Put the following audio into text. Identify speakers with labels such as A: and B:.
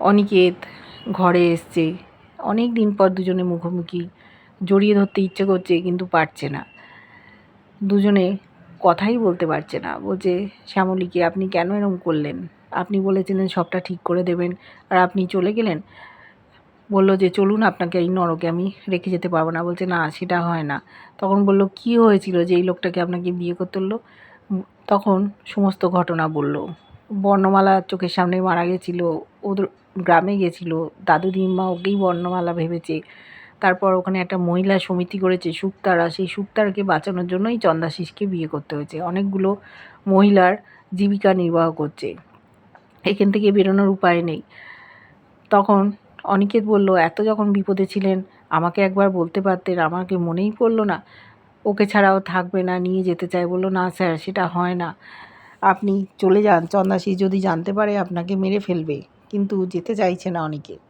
A: অনিকেত ঘরে এসছে। অনেক দিন পর দুজনে মুখোমুখি। জড়িয়ে ধরতে ইচ্ছে করছে কিন্তু পারছে না। দুজনে কথাই বলতে পারছে না। বলছে, শ্যামলীকে আপনি কেন এরকম করলেন? আপনি বলেছিলেন সবটা ঠিক করে দেবেন আর আপনি চলে গেলেন। বলল যে, চলুন আপনাকে এই নরকে আমি রেখে যেতে পারব না। বলছে, না, সেটা হয় না। তখন বলল, কি হয়েছিল যে এই লোকটাকে আপনাকে বিয়ে করতে তখন সমস্ত ঘটনা বলল। বর্ণমালা চোখের সামনে মারা গেছিল, ওদের গ্রামে গেছিল, দাদু দিম্মা ওকেই বর্ণমালা ভেবেছে। তারপর ওখানে একটা মহিলা সমিতি করেছে শুক্তারা সেই শুক্তারকে বাঁচানোর জন্যই চন্দাশিসকে বিয়ে করতে হয়েছে। অনেকগুলো মহিলার জীবিকা নির্বাহ করছে। এখান থেকে বেরোনোর উপায় নেই। তখন অনিকেত বলল, এত যখন বিপদে ছিলেন, আমাকে একবার বলতে পারতেন, আমাকে মনেই পড়ল না। ওকে ছাড়াও থাকবে না, নিয়ে যেতে চায়। বলল, না স্যার, সেটা হয় না। আপনি চলে যান চন্দাশিস যদি জানতে পারে আপনাকে মেরে ফেলবে। কিন্তু যেতে চাইছে না অনিকেত